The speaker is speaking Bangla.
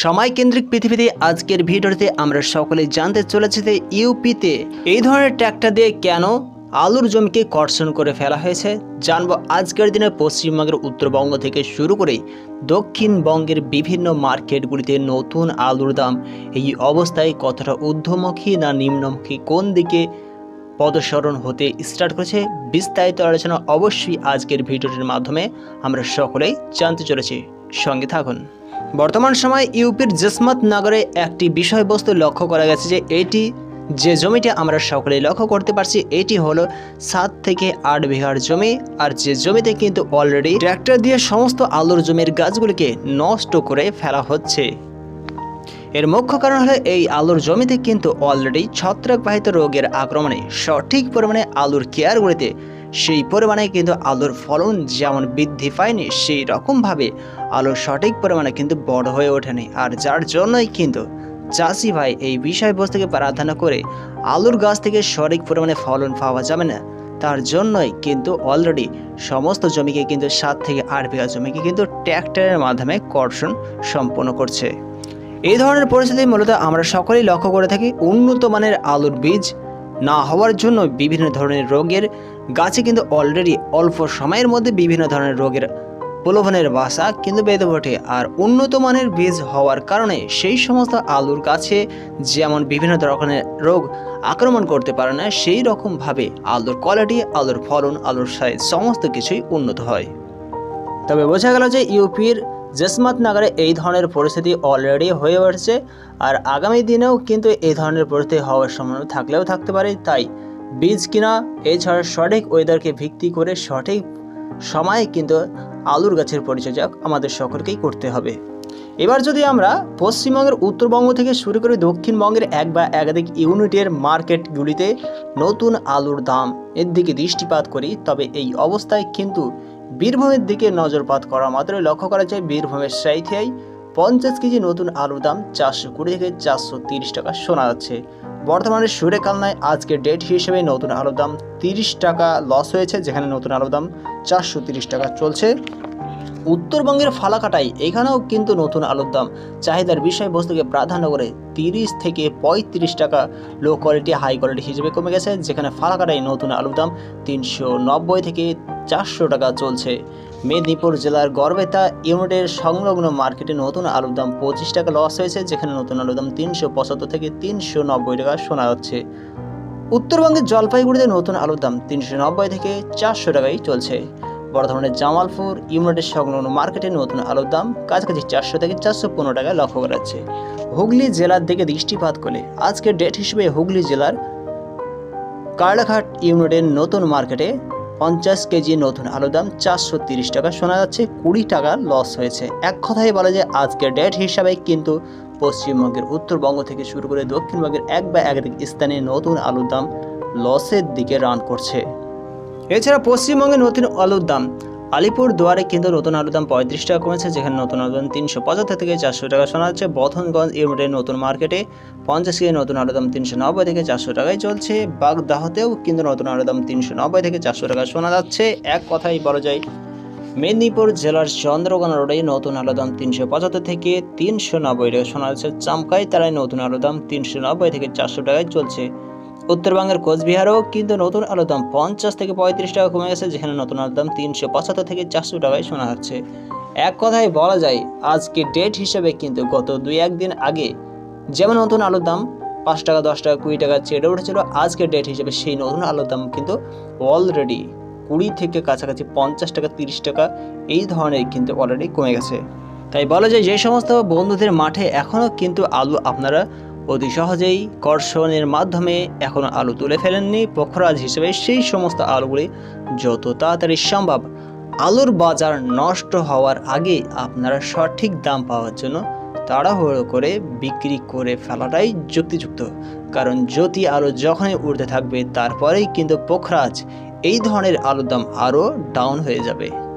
সময়কেন্দ্রিক পৃথিবীতে আজকের ভিডিওতে আমরা সকলে জানতে চলেছি যে ইউপিতে এই ধরনের ট্র্যাক্টর দিয়ে কেন আলুর জমিকে কর্ষণ করে ফেলা হয়েছে, জানব আজকের দিনে পশ্চিমবঙ্গের উত্তরবঙ্গ থেকে শুরু করে দক্ষিণবঙ্গের বিভিন্ন মার্কেটগুলিতে নতুন আলুর দাম এই অবস্থায় কতটা ঊর্ধ্বমুখী না নিম্নমুখী কোন দিকে পদসরণ হতে স্টার্ট করেছে, বিস্তারিত আলোচনা অবশ্যই আজকের ভিডিওটির মাধ্যমে আমরা সকলেই জানতে চলেছি। সঙ্গে থাকুন। বর্তমান সময় ইউপির জসমত নগরে একটি বিষয়বস্তু লক্ষ্য করা গেছে যে এটি, যে জমিটি আমরা সকলেই লক্ষ্য করতে পারছি, এটি হলো সাত থেকে আট বিঘার জমি। আর যে জমিতে কিন্তু অলরেডি ট্র্যাক্টর দিয়ে সমস্ত আলুর জমির গাছগুলিকে নষ্ট করে ফেলা হচ্ছে। এর মুখ্য কারণ হলো এই আলুর জমিতে কিন্তু অলরেডি ছত্রাকবাহিত রোগের আক্রমণে সঠিক পরিমাণে আলুর কেয়ারগুলিতে সেই পরিমাণে কিন্তু আলুর ফলন যেমন বৃদ্ধি পায়নি, সেই রকমভাবে আলুর সঠিক পরিমাণে কিন্তু বড় হয়ে ওঠেনি। আর যার জন্যই কিন্তু চাষি ভাই এই বিষয়বস্তুকে প্রাধান্য করে আলুর গাছ থেকে সঠিক পরিমাণে ফলন পাওয়া যাবে না, তার জন্যই কিন্তু অলরেডি সমস্ত জমিকে কিন্তু সাত থেকে আট বিঘা জমিকে কিন্তু ট্র্যাক্টরের মাধ্যমে কর্ষণ সম্পন্ন করছে। এই ধরনের পরিস্থিতি মূলত আমরা সকলেই লক্ষ্য করে থাকি উন্নত মানের আলুর বীজ না হওয়ার জন্য বিভিন্ন ধরনের রোগের গাছে কিন্তু অলরেডি অল্প সময়ের মধ্যে বিভিন্ন ধরনের রোগের প্রলোভনের বাসা কিন্তু বেঁধে ওঠে। আর উন্নত মানের বীজ হওয়ার কারণে সেই সমস্ত আলুর গাছে যেমন বিভিন্ন ধরনের রোগ আক্রমণ করতে পারে না, সেই রকমভাবে আলুর কোয়ালিটি আলুর ফলন, আলুর সাইজ সমস্ত কিছুই উন্নত হয়। তবে বোঝা গেল যে ইউপির জসমাত নগরে এই ধরনের পরিস্থিতি অলরেডি হয়ে উঠছে, আর আগামী দিনেও কিন্তু এই ধরনের পরিস্থিতি হওয়ার সম্ভাবনা থাকলেও থাকতে পারে, তাই বীজ কিনা, এছাড়া সঠিক ওয়েদারকে ভিত্তি করে সঠিক সময়ে কিন্তু আলুর গাছের পরিচর্যা আমাদের সকলকেই করতে হবে। এবার যদি আমরা পশ্চিমবঙ্গের উত্তরবঙ্গ থেকে শুরু করে দক্ষিণবঙ্গের এক বা একাধিক ইউনিটের মার্কেটগুলিতে নতুন আলুর দাম এর দিকে দৃষ্টিপাত করি, তবে এই অবস্থায় কিন্তু বীরভূমের দিকে নজরপাত করা মাত্রই লক্ষ্য করা যায় বীরভূমের সাইথিয়ায় পঞ্চাশ কেজি নতুন আলুর দাম চারশো কুড়ি থেকে চারশো তিরিশ টাকা শোনা যাচ্ছে। বর্তমানে সুরেকালনায় আজকের ডেট হিসেবে নতুন আলুর দাম তিরিশ টাকা লস হয়েছে, যেখানে নতুন আলুর দাম চারশো তিরিশ টাকা চলছে। উত্তরবঙ্গের ফালাকাটাই এখানেও কিন্তু নতুন আলুর দাম চাহিদার বিষয়বস্তুকে প্রাধান্য করে তিরিশ থেকে পঁয়ত্রিশ টাকা লো কোয়ালিটি হাই কোয়ালিটি হিসেবে কমে গেছে, যেখানে ফালাকাটাই নতুন আলুর দাম তিনশো নব্বই থেকে চারশো টাকা চলছে। মেদিনীপুর জেলার গড়বেতা ইউনিটের সংলগ্ন মার্কেটে নতুন আলুর দাম পঁচিশ টাকা লস হয়েছে, যেখানে নতুন আলুর দাম তিনশো পঁচাত্তর থেকে তিনশো নব্বই টাকা শোনা যাচ্ছে। উত্তরবঙ্গের জলপাইগুড়িতে নতুন আলুর দাম তিনশো নব্বই থেকে চারশো টাকাই চলছে। বর্ধমানের জামালপুর ইউনিটের সংলগ্ন মার্কেটে নতুন আলুর দাম কাছাকাছি চারশো থেকে চারশো পনেরো টাকায় লক্ষ্য করা যাচ্ছে। হুগলি জেলার দিকে দৃষ্টিপাত করলে আজকের ডেট হিসেবে হুগলি জেলার কার্লাঘাট ইউনিটের নতুন মার্কেটে পঞ্চাশ কেজি নতুন আলুর দাম চারশো তিরিশ টাকা। শোনা যাচ্ছে কুড়ি টাকা লস হয়েছে। এক কথাই বলা যায় আজকের ডেট হিসাবে কিন্তু পশ্চিমবঙ্গের উত্তরবঙ্গ থেকে শুরু করে দক্ষিণবঙ্গের এক বা একাধিক স্থানে নতুন আলুর দাম লসের দিকে রান করছে। এছাড়া পশ্চিমবঙ্গে নতুন আলুর দাম আলিপুর দুয়ারে কিন্তু নতুন আলুর দাম পঁয়ত্রিশ টাকা কমেছে, যেখানে নতুন আলুর দাম তিনশো পঁচাত্তর থেকে চারশো টাকা শোনা যাচ্ছে বথনগঞ্জ ইউনিটের নতুন মার্কেটে পঞ্চাশ কেজি নতুন আলুর দাম তিনশো নব্বই থেকে চারশো টাকায় চলছে। বাগদাহতেও কিন্তু নতুন আলুর দাম তিনশো নব্বই থেকে চারশো টাকা শোনা যাচ্ছে। এক কথাই বলা যায়, মেদিনীপুর জেলার চন্দ্রকোনা রোডে নতুন আলুর দাম তিনশো পঁচাত্তর থেকে তিনশো নব্বই টাকা শোনা যাচ্ছে চামকাই তারাই নতুন আলুর দাম তিনশো নব্বই থেকে চারশো টাকায় চলছে। উত্তরবঙ্গের কোচবিহারেও কিন্তু নতুন আলুর দাম পঞ্চাশ থেকে পঁয়ত্রিশ টাকা কমে গেছে, যেখানে নতুন আলুর দাম তিনশো পঁচাত্তর থেকে চারশো টাকায় শোনা যাচ্ছে। এক কথায় বলা যায়, আজকে ডেট হিসেবে কিন্তু গত দুই একদিন আগে যেমন নতুন আলুর দাম পাঁচ টাকা, দশ টাকা, কুড়ি টাকা চেড়ে উঠেছিল আজকের ডেট হিসেবে সেই নতুন আলুর দাম কিন্তু অলরেডি কুড়ি থেকে কাছাকাছি পঞ্চাশ টাকা, তিরিশ টাকা এই ধরনের কিন্তু অলরেডি কমে গেছে। তাই বলা যায়, যে সমস্ত বন্ধুদের মাঠে এখনও কিন্তু আলু আপনারা অতি সহজেই কর্ষণের মাধ্যমে এখনও আলু তুলে ফেলেননি পোখরাজ হিসেবে। সেই সমস্ত আলুগুলি যত তাড়াতাড়ি সম্ভব আলুর বাজার নষ্ট হওয়ার আগে আপনারা সঠিক দাম পাওয়ার জন্য তাড়াহুড়ো করে বিক্রি করে ফেলাটাই যুক্তিযুক্ত। কারণ জ্যোতি আলু যখনই উঠতে থাকবে, তারপরেই কিন্তু পোখরাজ এই ধরনের আলুর দাম আরও ডাউন হয়ে যাবে।